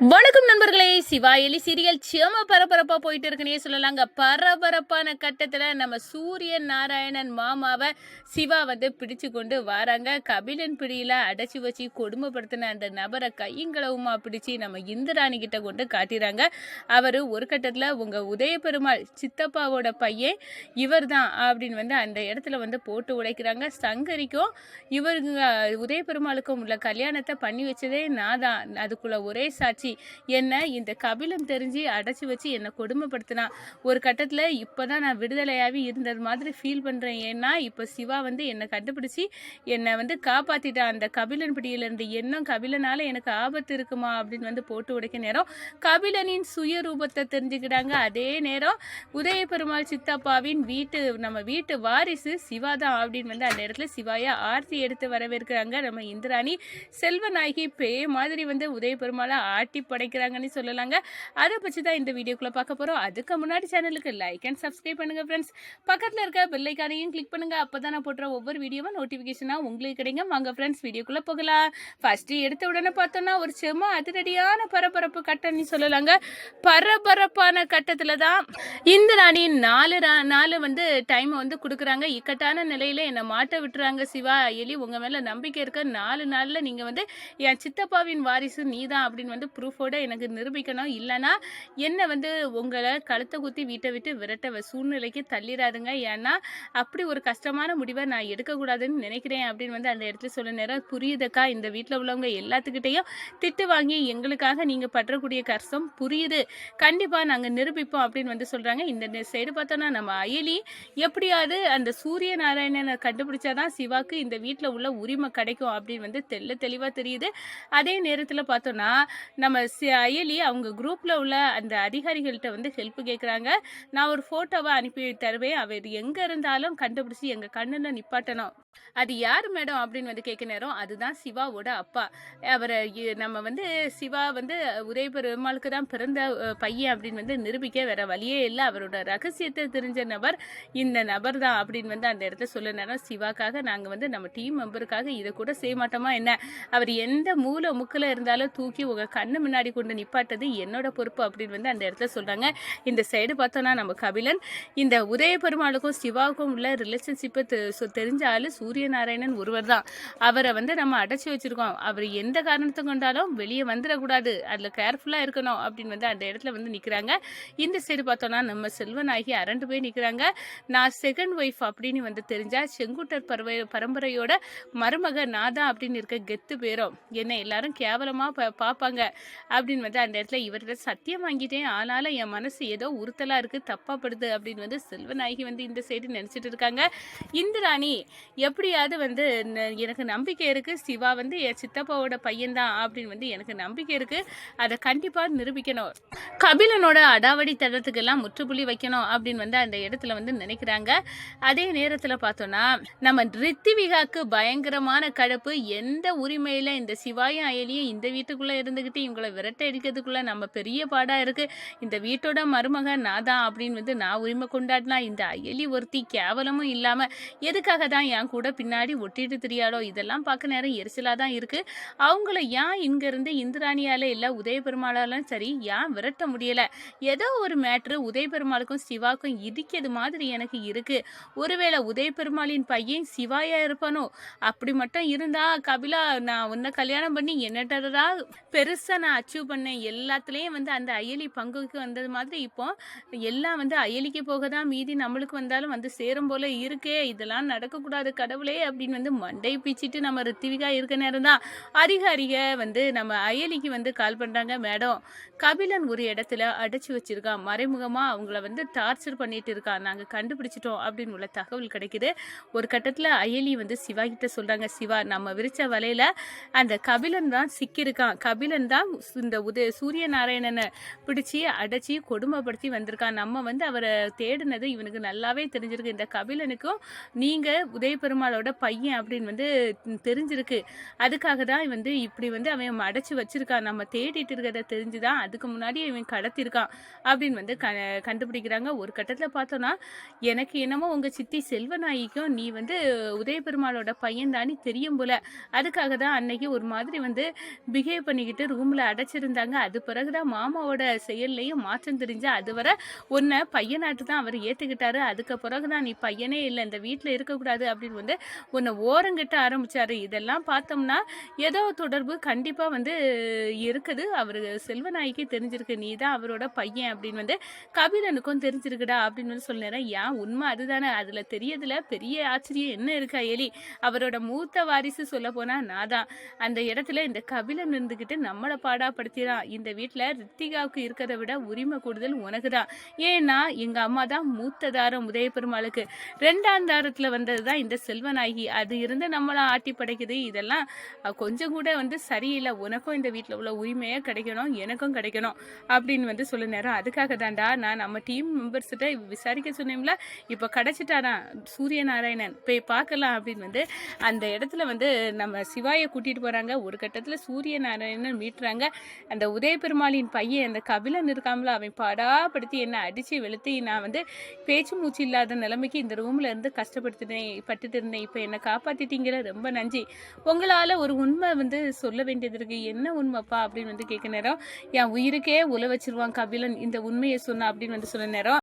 வணக்கம் நண்பர்களே. சிவா எலி சீரியல் செம பரபரப்பா போயிட்டு இருக்குன்னே சொல்லலாங்க. பரபரப்பான கட்டத்துல நம்ம சூரியன் நாராயணன் மாமாவை சிவா வந்து பிடிச்சு கொண்டு வராங்க. கபிலன் பிடியில அடைச்சி வச்சு கொடுமைப்படுத்தின அந்த நபரை கையங்களவுமா பிடிச்சு நம்ம இந்திராணி கிட்ட கொண்டு காட்டிறாங்க. அவர் ஒரு கட்டத்துல உங்க உதய பெருமாள் சித்தப்பாவோட பையன் இவர் தான் அப்படின்னு வந்து அந்த இடத்துல வந்து போட்டு உடைக்கிறாங்க. சங்கரிக்கும் இவருங்க உதய பெருமாளுக்கும் உள்ள கல்யாணத்தை பண்ணி வச்சதே நான் தான் அதுக்குள்ள ஒரே சாட்சி என்ன இந்த கபிலம் தெரிஞ்சு அடைச்சி வச்சு என்னை கொடுமைப்படுத்தினா. ஒரு கட்டத்தில் இப்போ தான் நான் விடுதலையாகவே இருந்தது மாதிரி ஃபீல் பண்ணுறேன் ஏன்னா இப்போ சிவா வந்து என்னை கண்டுபிடிச்சி என்னை வந்து காப்பாற்றிட்டான் அந்த கபிலன் பிடியிலிருந்து எண்ணம் கபிலனால் எனக்கு ஆபத்து இருக்குமா அப்படின்னு வந்து போட்டு உடைக்க நேரம் கபிலனின் சுயரூபத்தை தெரிஞ்சுக்கிட்டாங்க. அதே நேரம் உதய பெருமாள் சித்தப்பாவின் வீட்டு நம்ம வீட்டு வாரிசு சிவா தான் அப்படின்னு வந்து அந்த இடத்துல சிவாயை ஆர்த்தி எடுத்து வரவேற்கிறாங்க. நம்ம இந்திராணி செல்வநாயகி பே மாதிரி வந்து உதய பெருமாளை ஆட்டி படைக்கிறாங்கன்னு சொல்லலாங்க. அதை பற்றி தான் இந்த வீடியோக்குள்ளே பார்க்க போகிறோம் அதுக்கு முன்னாடி சேனலுக்கு லைக் அண்ட் சப்ஸ்கிரைப் பண்ணுங்கள் ஃப்ரெண்ட்ஸ் பக்கத்தில் இருக்க பெல் கிளிக் பண்ணுங்கள் அப்போ தான் நான் போடுற ஒவ்வொரு வீடியோவும் நோட்டிஃபிகேஷனாக உங்களுக்கு கிடைக்கும் வாங்க ஃப்ரெண்ட்ஸ் வீடியோக்குள்ளே போகலாம். ஃபஸ்ட்டு எடுத்த உடனே பார்த்தோன்னா ஒரு செம்ம அதிரடியான பரபரப்பு கட்டம்னு சொல்லலாங்க. பரபரப்பான கட்டத்தில் தான் இந்த ராணி நாலு நாலு வந்து டைம் வந்து கொடுக்குறாங்க. இக்கட்டான நிலையில் என்னை மாட்ட விட்டுறாங்க சிவா எலி உங்கள் மேலே நம்பிக்கை இருக்க நாலு நாளில் நீங்கள் வந்து என் சித்தப்பாவின் வாரிசு நீதான் அப்படின்னு வந்து ப்ரூஃபோட எனக்கு நிரூபிக்கணும். இல்லைன்னா என்னை வந்து உங்களை கழுத்தை குத்தி வீட்டை விட்டு விரட்ட சூழ்நிலைக்கு தள்ளிடாதுங்க ஏன்னா அப்படி ஒரு கஷ்டமான முடிவை நான் எடுக்கக்கூடாதுன்னு நினைக்கிறேன் அப்படின்னு வந்து அந்த இடத்துல சொல்ல நேரம். புரியுதுக்கா? இந்த வீட்டில் உள்ளவங்க எல்லாத்துக்கிட்டேயும் திட்டு வாங்கி எங்களுக்காக நீங்கள் பற்றக்கூடிய கஷ்டம் புரியுது. கண்டிப்பாக நாங்கள் நிரூபிப்போம் அப்படின்னு வந்து சொல்கிறாங்க இந்த சைடு பார்த்தோன்னா நம்ம அயலி எப்படியாவது அந்த சூரிய நாராயணனை கண்டுபிடிச்சாதான் சிவாக்கு இந்த வீட்டில் உள்ள உரிமை கிடைக்கும் அப்படின்னு வந்து தெல்ல தெளிவாக தெரியுது. அதே நேரத்தில் பார்த்தோன்னா நம்ம நம்ம அயலி அவங்க குரூப்பில் உள்ள அந்த அதிகாரிகள்கிட்ட வந்து ஹெல்ப் கேட்குறாங்க நான் ஒரு ஃபோட்டோவை அனுப்பி தருவேன். அவர் எங்கே இருந்தாலும் கண்டுபிடிச்சி எங்கள் கண்ணில் நிப்பாட்டணும். அது யார் மேடம் அப்படின்னு வந்து கேட்க நேரம் அதுதான் சிவாவோட அப்பா. அவரை நம்ம வந்து சிவா வந்து உதய பெருமாளுக்கு தான் பிறந்த பையன் அப்படின்னு வந்து நிரூபிக்க வேற வழியே இல்லை. அவரோட ரகசியத்தை தெரிஞ்ச நபர் இந்த நபர் தான் அப்படின்னு வந்து அந்த இடத்துல சொல்ல நேரம் சிவாக்காக நாங்கள் வந்து நம்ம டீம் மெம்பருக்காக இதை கூட செய்ய மாட்டோமா என்ன? அவர் எந்த மூல முக்கில் இருந்தாலும் தூக்கி உங்க கண்ணு முன்னாடி கொண்டு நிப்பாட்டது என்னோட பொறுப்பு அப்படின்னு வந்து அந்த இடத்துல சொல்றாங்க. இந்த சைடு பார்த்தோன்னா நம்ம கபிலன். இந்த உதய பெருமாளுக்கும் சிவாவுக்கும் உள்ள ரிலேஷன்ஷிப்பை தெரிஞ்சாலும் சூரியநாராயணன் ஒருவர் தான். அவரை வந்து நம்ம அடைச்சி வச்சிருக்கோம். அவர் எந்த காரணத்தை கொண்டாலும் வெளியே வந்துடக்கூடாது. அதில் கேர்ஃபுல்லாக இருக்கணும் அப்படின்னு வந்து அந்த இடத்துல வந்து நிற்கிறாங்க இந்த சைடு பார்த்தோன்னா நம்ம செல்வநாயகி அரண்டு போய் நிற்கிறாங்க நான் செகண்ட் ஒய்ஃப் அப்படின்னு வந்து தெரிஞ்சால் செங்குட்டர் பரவ பரம்பரையோட மருமக நான் தான் அப்படின்னு இருக்க கெத்து பேரும். என்ன எல்லாரும் கேவலமாக பார்ப்பாங்க. அப்படின்னு வந்து அந்த இடத்துல இவர்கிட்ட சத்தியம் வாங்கிட்டேன். ஆனால் என் மனசு ஏதோ உறுத்தலாக இருக்குது தப்பாக படுது அப்படின்னு வந்து செல்வநாயகி வந்து இந்த சைடு நினச்சிட்டு இருக்காங்க. இந்திராணி எப் எப்படியாவது வந்து எனக்கு நம்பிக்கை இருக்குது சிவா வந்து என் சித்தப்பாவோட பையன்தான் அப்படின்னு வந்து எனக்கு நம்பிக்கை இருக்குது அதை கண்டிப்பாக நிரூபிக்கணும். கபிலனோட அடாவடி தடத்துக்கெல்லாம் முற்றுப்புள்ளி வைக்கணும் அப்படின்னு வந்து அந்த இடத்துல வந்து நினைக்கிறாங்க. அதே நேரத்தில் பார்த்தோன்னா நம்ம ரித்திவிகாக்கு பயங்கரமான கடுப்பு. எந்த உரிமையில் இந்த சிவாயும் அயலியும் இந்த வீட்டுக்குள்ளே இருந்துக்கிட்டு இவங்களை விரட்ட அடிக்கிறதுக்குள்ள நம்ம பெரிய பாடாக இருக்குது இந்த வீட்டோட மருமக நான் தான் அப்படின்னு வந்து நான் உரிமை கொண்டாடினா இந்த அயலி ஒருத்தி கேவலமும் இல்லாமல் எதுக்காக தான் என் கூட கூட பின்னாடி ஒட்டிட்டு திரியாளோ? இதெல்லாம் பார்க்க நேரம் எரிச்சலாக தான் இருக்குது அவங்கள ஏன் இங்கேருந்து இந்திராணியால இல்லை உதய பெருமாளாலும் சரி ஏன் விரட்ட முடியலை? ஏதோ ஒரு மேட்ரு உதய பெருமாளுக்கும் சிவாக்கும் இடிக்கிறது மாதிரி எனக்கு இருக்குது ஒருவேளை உதய பெருமாளின் பையன் சிவாயா இருப்பானோ? அப்படி மட்டும் இருந்தா கபிலா நான் உன்னை கல்யாணம் பண்ணி என்னட்டதா பெருசாக நான் அச்சீவ் பண்ணேன். எல்லாத்துலேயும் வந்து அந்த அயலி பங்குக்கு வந்தது மாதிரி இப்போ எல்லாம் வந்து அயலிக்கு போக தான் மீதி நம்மளுக்கு வந்தாலும் வந்து சேரும் போல இருக்கே. இதெல்லாம் நடக்கக்கூடாது கடவுளே அப்படின்னு வந்து மண்டை பிச்சிட்டு நம்ம ரித்திவிகா இருக்க நேரம் தான். அதிகாரிக வந்து நம்ம அயலிக்கு வந்து கால் பண்ணுறாங்க மேடம். கபிலன் ஒரு இடத்துல அடைச்சி வச்சிருக்கான் மறைமுகமாக அவங்கள வந்து டார்ச்சர் பண்ணிட்டு இருக்கான் நாங்கள் கண்டுபிடிச்சிட்டோம் அப்படின்னு உள்ள தகவல் கிடைக்குது. ஒரு கட்டத்தில் அயலி வந்து சிவா கிட்ட சொல்கிறாங்க சிவா நம்ம விரிச்ச வலையில் அந்த கபிலன் தான் சிக்கியிருக்கான். கபிலன் தான் இந்த உத சூரிய நாராயணனை பிடிச்சி அடைச்சி கொடுமைப்படுத்தி வந்திருக்கான். நம்ம வந்து அவரை தேடினது இவனுக்கு நல்லாவே தெரிஞ்சிருக்கு. இந்த கபிலனுக்கும் நீங்கள் உதய பெருமாள் பெருமாளோட பையன் அப்படின்னு வந்து தெரிஞ்சிருக்கு. அதுக்காக தான் வந்து இப்படி வந்து அவன் அடைச்சி வச்சிருக்கான். நம்ம தேடிட்டு இருக்கிறத தெரிஞ்சுதான் அதுக்கு முன்னாடி இவன் கடத்திருக்கான் அப்படின்னு வந்து க கண்டுபிடிக்கிறாங்க. ஒரு கட்டத்தில் பார்த்தோன்னா எனக்கு என்னமோ உங்கள் சித்தி செல்வநாயிக்கும் நீ வந்து உதய பெருமாளோட பையன் தானே தெரியும் போல. அதுக்காக தான் அன்னைக்கு ஒரு மாதிரி வந்து பிஹேவ் பண்ணிக்கிட்டு ரூமில் அடைச்சிருந்தாங்க. அது பிறகுதான் மாமாவோட செயல்லையும் மாற்றம் தெரிஞ்சு அதுவரை உன்னை பையனாட்டு தான் அவர் ஏற்றுக்கிட்டாரு அதுக்கு பிறகு தான் நீ பையனே இல்லை இந்த வீட்டில் இருக்கக்கூடாது அப்படின்னு வந்து உன்னை ஓரங்கிட்ட ஆரம்பிச்சாரு. இதெல்லாம் பார்த்தோம்னா ஏதோ தொடர்பு கண்டிப்பாக வந்து இருக்குது. அவர் செல்வநாய்க்கு தெரிஞ்சிருக்கு. நீ தான் அவரோட பையன் அப்படின்னு வந்து கபிலனுக்கும் தெரிஞ்சிருக்குடா அப்படின்னு வந்து சொல்லினேன் ஏன் உண்மை அதுதானே. அதில் தெரியதுல பெரிய ஆச்சரியம் என்ன இருக்கா எலி அவரோட மூத்த வாரிசு சொல்ல போனா நான் தான். அந்த இடத்துல இந்த கபிலன் இருந்துக்கிட்டு நம்மளை பாடாப்படுத்திடான் இந்த வீட்டில் ரித்திகாவுக்கு இருக்கிறத விட உரிமை கூடுதல் உனக்கு தான். ஏன்னா எங்கள் அம்மா தான் மூத்த தாரம் உதய பெருமாளுக்கு ரெண்டாம் தாரத்தில் வந்தது தான் இந்த செல்வநாயகி அது இருந்து நம்மளை ஆட்டி படைக்குது. இதெல்லாம் கொஞ்சம் கூட வந்து சரியில்லை. உனக்கும் இந்த வீட்டில் உள்ள உரிமையே கிடைக்கணும். எனக்கும் கிடைக்கணும். அப்படின்னு வந்து சொல்ல நேரம். அதுக்காக தான்டா நான் நம்ம டீம் மெம்பர்ஸ்கிட்ட விசாரிக்க சொன்னேம்ல இப்போ கிடச்சிட்டாரா சூரிய நாராயணன் போய் பார்க்கலாம் அப்படின்னு வந்து அந்த இடத்துல வந்து நம்ம சிவாயை கூட்டிகிட்டு போகிறாங்க ஒரு கட்டத்தில் சூரிய நாராயணன் மீட்டுறாங்க. அந்த உதய பெருமாளின் பையன் அந்த கபிலன் இருக்காமல அவன் படாப்படுத்தி என்னை அடித்து வெளுத்து நான் வந்து பேச்சு மூச்சு இல்லாத நிலைமைக்கு இந்த ரூமில் இருந்து கஷ்டப்படுத்தினேன் பட்டுட்டு இருந்தேன். இப்போ என்னை காப்பாற்றிட்டீங்கிற ரொம்ப நன்றி. உங்களால் ஒரு உண்மை வந்து சொல்ல வேண்டியது இருக்கு. என்ன உண்மைப்பா அப்படின்னு வந்து கேட்க நேரம் என் உயிருக்கே உல வச்சிருவான் கபிலன் இந்த உண்மையை சொன்னா அப்படின்னு வந்து சொன்ன நேரம்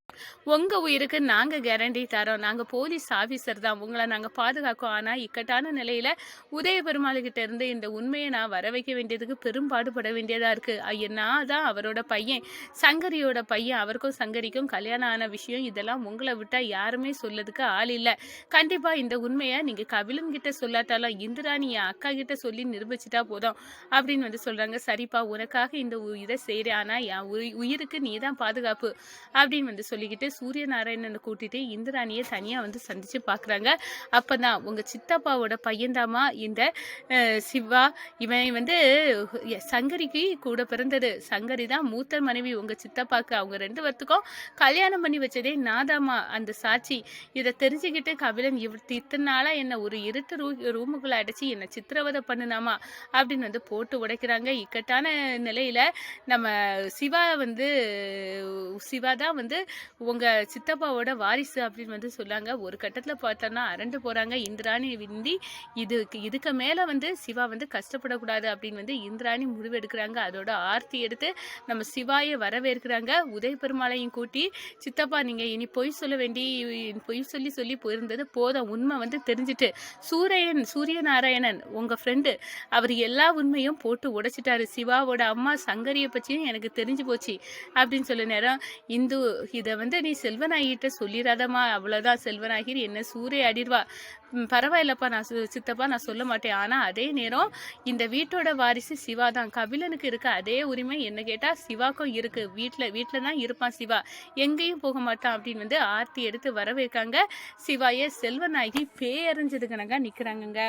உங்க உயிருக்கு நாங்க கேரண்டி தரோம் நாங்க போலீஸ் ஆபீசர் தான். உங்களை நாங்க பாதுகாக்கோம். ஆனா இக்கட்டான நிலையில உதய பெருமாள்கிட்ட இருந்து இந்த உண்மையை நான் வர வைக்க வேண்டியதுக்கு பெரும் பாடுபட வேண்டியதா இருக்கு. ஐயா நான் தான் அவரோட பையன். சங்கரியோட பையன். அவருக்கும் சங்கரிக்கும் கல்யாணம் ஆன விஷயம் இதெல்லாம் உங்களை விட்டால் யாருமே சொல்லதுக்கு ஆள் இல்லை. கண்டிப்பா இந்த உண்மையை நீங்க கபிலன் கிட்ட சொல்லாட்டாலும் இந்திராணி என் அக்கா கிட்ட சொல்லி நிரூபிச்சிட்டா போதும் அப்படின்னு வந்து சொல்றாங்க. சரிப்பா உனக்காக இந்த உ- இதை செய்கிறேன் ஆனா என் உயி- உயிருக்கு நீ தான் பாதுகாப்பு அப்படின்னு வந்து சொல்லிக்கிட்டு சூரிய நாராயணனை கூட்டிட்டு இந்திராணியை தனியா வந்து சந்திச்சு பாக்குறாங்க. அப்பதான் உங்க சித்தப்பாவோட பையன்தாமா இந்த சிவா. இவன் வந்து சங்கரிக்கு கூட பிறந்தது. சங்கரி தான் மூத்த மனைவி உங்க சித்தப்பாக்கு. அவங்க ரெண்டு பேர்த்துக்கும் கல்யாணம் பண்ணி வச்சதே நாதாமா அந்த சாட்சி இதை தெரிஞ்சுக்கிட்டு கபிலன் இவ நாளாக என்னை ஒரு இருட்டு ரூ ரூமுக்குள்ளே அடைச்சி என்னை சித்திரவதை பண்ணினாமா அப்படின்னு வந்து போட்டு உடைக்கிறாங்க. இக்கட்டான நிலையில் நம்ம சிவா வந்து சிவா தான் வந்து உங்கள் சித்தப்பாவோட வாரிசு அப்படின்னு வந்து சொல்லாங்க ஒரு கட்டத்தில் பார்த்தோன்னா அரண்டு போகிறாங்க இந்திராணி விந்தி இதுக்கு இதுக்கு மேலே வந்து சிவா வந்து கஷ்டப்படக்கூடாது அப்படின்னு வந்து இந்திராணி முடிவெடுக்கிறாங்க. அதோட ஆர்த்தி எடுத்து நம்ம சிவாயை வரவேற்கிறாங்க. உதய பெருமாளையும் கூட்டி சித்தப்பா நீங்கள் இனி பொய் சொல்ல வேண்டி பொய் சொல்லி சொல்லி போயிருந்தது போதும். உண்மை வந்து தெரிஞ்சுட்டு சூரியன் சூரிய நாராயணன் உங்கள் ஃப்ரெண்டு அவர் எல்லா உண்மையும் போட்டு உடைச்சிட்டாரு. சிவாவோட அம்மா சங்கரியை பற்றியும் எனக்கு தெரிஞ்சு போச்சு. அப்படின்னு சொல்ல நேரம் இந்து இதை வந்து நீ செல்வநாயகிட்ட சொல்லிடாதம்மா அவ்வளோதான் செல்வநாயகி என்ன சூரிய அடிர்வா பரவாயில்லப்பா நான் சித்தப்பா நான் சொல்ல மாட்டேன். ஆனால் அதே நேரம் இந்த வீட்டோட வாரிசு சிவா தான். கபிலனுக்கு இருக்க அதே உரிமை என்ன கேட்டால் சிவாக்கும் இருக்கு. வீட்டில் வீட்டில் தான் இருப்பான் சிவா. எங்கேயும் போக மாட்டான் அப்படின்னு வந்து ஆர்த்தி எடுத்து வரவேற்காங்க. சிவாயே செல்வநாயகி பேயறிஞ்சதுக்கணங்க நிற்கிறாங்கங்க